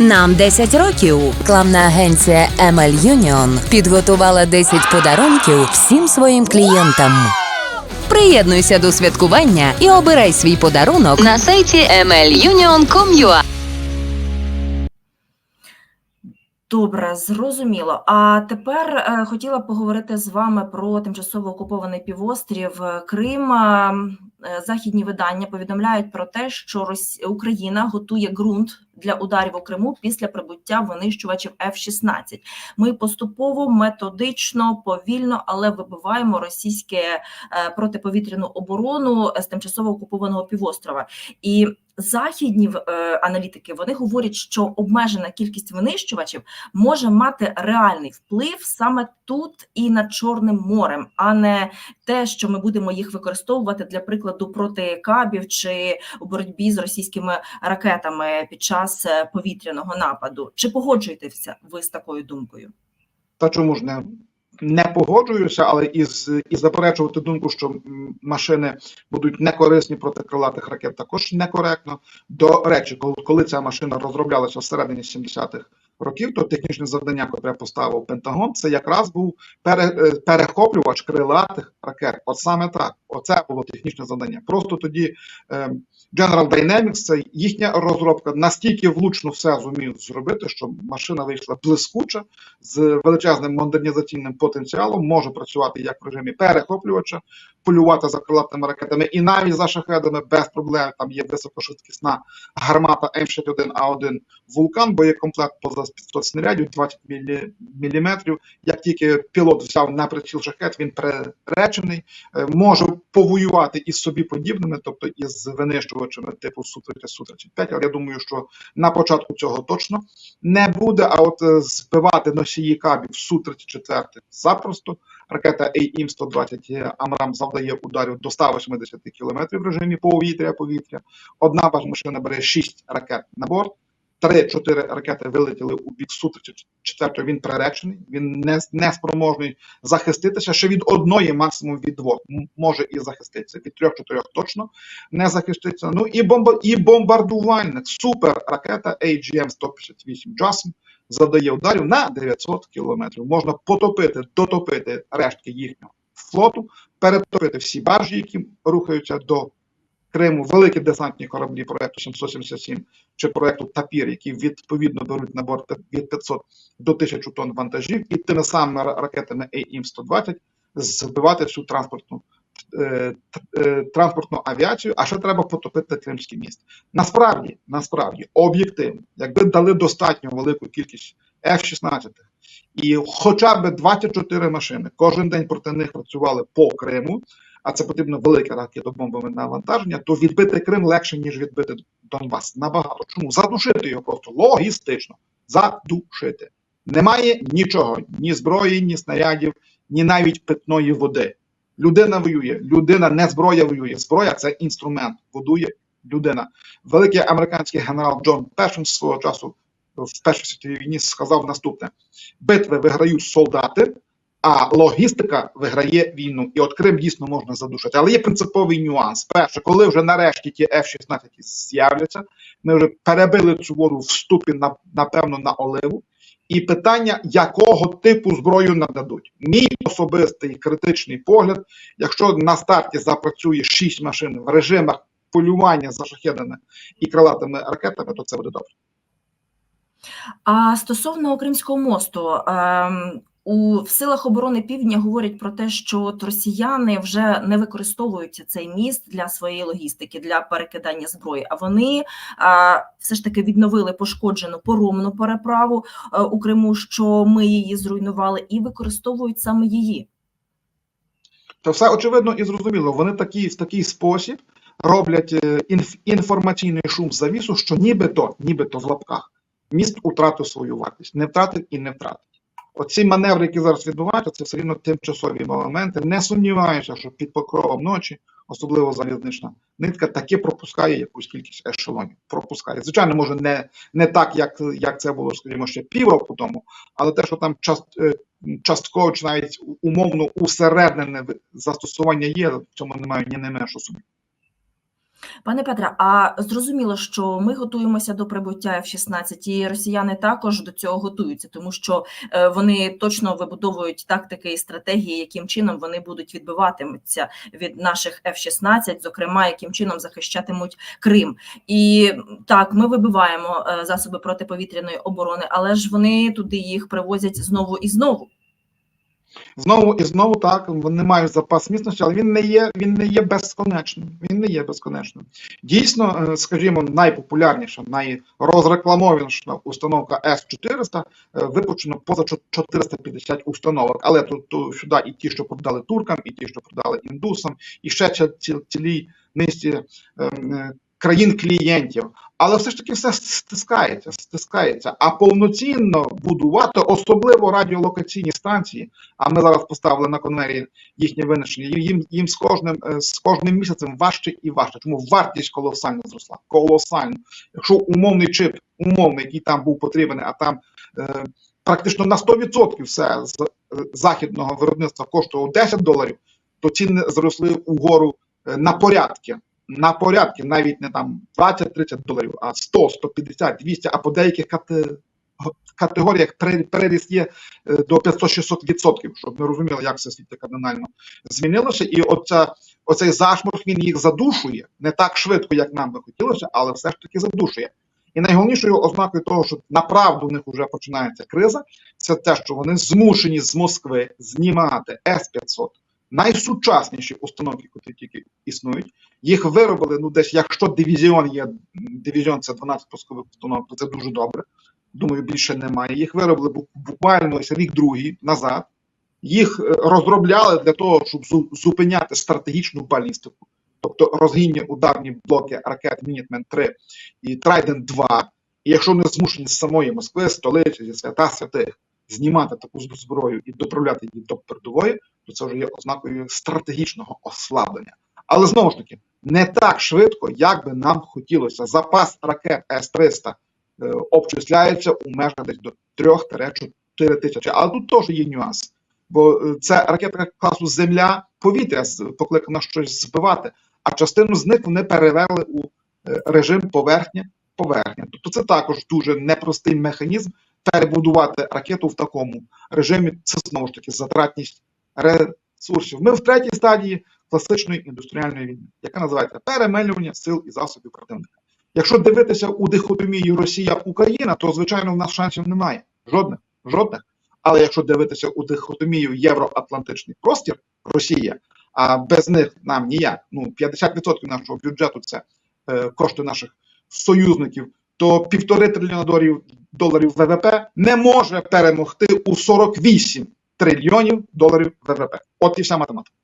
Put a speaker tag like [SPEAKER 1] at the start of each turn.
[SPEAKER 1] Нам 10 років. Рекламна агенція ML Union підготувала 10 подарунків всім своїм клієнтам. Приєднуйся до святкування і обирай свій подарунок на сайті mlunion.com.ua.
[SPEAKER 2] Добре, зрозуміло. А тепер е, хотіла поговорити з вами про тимчасово окупований півострів е, Крим. Е, Західні видання повідомляють про те, що. Україна готує ґрунт для ударів у Криму після прибуття винищувачів F-16. Ми поступово, методично, повільно, але вибиваємо російське е, протиповітряну оборону з тимчасово окупованого півострова. І західні е, аналітики вони говорять, що обмежена кількість винищувачів може мати реальний вплив саме тут і над Чорним морем, а не те, що ми будемо їх використовувати для прикладу проти кабів чи у боротьбі з російськими ракетами під час е, повітряного нападу. Чи погоджуєтеся ви з такою думкою?
[SPEAKER 3] Та чому ж не, не погоджуюся, але і, і заперечувати думку, що машини будуть некорисні проти крилатих ракет, також некоректно. До речі, коли, коли ця машина розроблялася всередині 70-х років, то технічне завдання, яке поставив Пентагон, це якраз був пере, е, перехоплювач крилатих ракет. От саме так, оце було технічне завдання. Просто тоді е, General Dynamics, це їхня розробка, настільки влучно все зумів зробити, що машина вийшла блискуча з величезним модернізаційним потенціалом, може працювати як в режимі перехоплювача, полювати за крилатими ракетами і навіть за шахедами без проблем. Там є високошвидкісна гармата М61А1 Вулкан, боєкомплект поза 500 снарядів, 20 мілі, міліметрів. Як тільки пілот взяв на приціл шахет, він приречений, е, може повоювати із собі подібними, тобто із винищувачами типу Су-30, Су-35, але я думаю, що на початку цього точно не буде. А от е, збивати носії кабів Су-34 запросто. Ракета AIM-120 Амрам завдає ударів до 180 км в режимі повітря-повітря. Одна машина бере 6 ракет на борт. Три-чотири ракети вилетіли у бік Су-34, він приречений, він не, не спроможний захиститися. Ще від одної, максимум від двох, може і захиститися. Від трьох-чотирьох точно не захиститься. Ну і бомба, і бомбардувальник, супер ракета AGM-158 JASM завдає ударів на 900 кілометрів. Можна потопити, дотопити рештки їхнього флоту, перетопити всі баржі, які рухаються до Криму, великі десантні кораблі проекту 777 чи проекту Тапір, які відповідно беруть на борт від 500 до 1000 тонн вантажів, і тими самими ра- ракетами AIM-120 збивати всю транспортну. е, е, Транспортну авіацію, а ще треба потопити Кримський міст. Насправді, насправді, об'єктивно, якби дали достатньо велику кількість F-16 і хоча б 24 машини кожен день проти них працювали по Криму, а це потрібно велике ракетобомбове навантаження, то відбити Крим легше, ніж відбити Донбас. Набагато. Чому? Задушити його просто логістично. Задушити. Немає нічого, ні зброї, ні снарядів, ні навіть питної води. Людина воює, людина не зброя воює. Зброя це інструмент, водує людина. Великий американський генерал Джон Першин свого часу в Першій світовій війні сказав наступне: битви виграють солдати, а логістика виграє війну. І от Крим дійсно можна задушити. Але є принциповий нюанс. Перше, коли вже нарешті ті F-16 з'являться, ми вже перебили цю воду в ступі, на, напевно, на оливу. І питання, якого типу зброю нададуть. Мій особистий критичний погляд, якщо на старті запрацює 6 машин в режимах полювання за шахедами і крилатими ракетами, то це буде добре.
[SPEAKER 2] А стосовно Кримського мосту, ем, у в силах оборони Півдня говорять про те, що от росіяни вже не використовують цей міст для своєї логістики, для перекидання зброї. А вони а, все ж таки відновили пошкоджену поромну переправу е, у Криму, що ми її зруйнували, і використовують саме її.
[SPEAKER 3] То все очевидно і зрозуміло. Вони такі, в такий спосіб роблять е, інф, інформаційний шум завісу, що нібито, нібито в лапках міст втратив свою вартість. Не втратив і не втратить. Оці маневри, які зараз відбуваються, це все рівно тимчасові моменти. Не сумніваюся, що під покровом ночі, особливо залізнична нитка, таки пропускає якусь кількість ешелонів. Пропускає. Звичайно, може не, не так, як, як це було, скажімо, ще півроку тому, але те, що там част, е, частково чи навіть умовно усереднене застосування є, в цьому немає ні не меншу сумніву.
[SPEAKER 2] Пане Петре, а зрозуміло, що ми готуємося до прибуття F-16, і росіяни також до цього готуються, тому що е, вони точно вибудовують тактики і стратегії, яким чином вони будуть відбиватимуться від наших F-16, зокрема, яким чином захищатимуть Крим. І так, ми вибиваємо е, засоби протиповітряної оборони, але ж вони туди їх привозять знову і знову.
[SPEAKER 3] Знову і знову так вони мають запас міцності, але він не є він не є безконечним. Він не є безконечним. Дійсно, е, скажімо, найпопулярніша, найрозрекламованіша установка С-400 е, випущено поза чо- 450 установок. Але тут, тут сюди і ті, що продали туркам, і ті, що продали індусам, і ще ці- ці- цілій низці ем, е, країн клієнтів. Але все ж таки все стискається, стискається. А повноцінно будувати, особливо радіолокаційні станції, а ми зараз поставили на конвейері їхнє винищення. Їм їм з кожним е, з кожним місяцем важче і важче. Тому вартість колосально зросла. Колосально. Якщо умовний чип, умовний, який там був потрібен, а там е, практично на 100% все з е, західного виробництва коштувало 10 доларів, то ціни зросли угору е, на порядки. На порядки, навіть не там 20-30 доларів, а 100, 150, 200, а по деяких кате- категоріях пере- переріст є е, до 500-600 відсотків, щоб ми розуміли, як все світ кардинально змінилося. І оця, оцей зашморг він їх задушує не так швидко, як нам би хотілося, але все ж таки задушує. І найголовнішою ознакою того, що направду в них вже починається криза, це те, що вони змушені з Москви знімати С-500, найсучасніші установки, які тільки існують. Їх виробили ну десь, якщо дивізіон є, дивізіон це 12 пускових установок, то це дуже добре. Думаю, більше немає. Їх виробили буквально ось рік другий назад. Їх е, розробляли для того, щоб зупиняти стратегічну балістику, тобто розгінні ударні блоки ракет Мінітмен 3 і Трайден 2. І якщо вони змушені з самої Москви, столиці, зі свята святих знімати таку зброю і доправляти її до передової, то це вже є ознакою стратегічного ослаблення. Але знову ж таки, не так швидко, як би нам хотілося. Запас ракет С-300 е, обчисляється у межах десь до 3-4 тисячі. Але тут теж є нюанс. Бо е, це ракета класу Земля повітря покликана щось збивати, а частину з них вони перевели у е, режим поверхня поверхня. Тобто це також дуже непростий механізм перебудувати ракету в такому режимі. Це знову ж таки затратність ресурсів. Ми в третій стадії класичної індустріальної війни, яка називається перемелювання сил і засобів противника. Якщо дивитися у дихотомію Росія-Україна, то звичайно в нас шансів немає. Жодних, жодних. Але якщо дивитися у дихотомію Євроатлантичний простір Росія, а без них нам ніяк. Ну 50% нашого бюджету це е, кошти наших союзників, то півтори трильйона доларів, доларів ВВП не може перемогти у 48 трильйонів доларів ВВП. От і вся математика.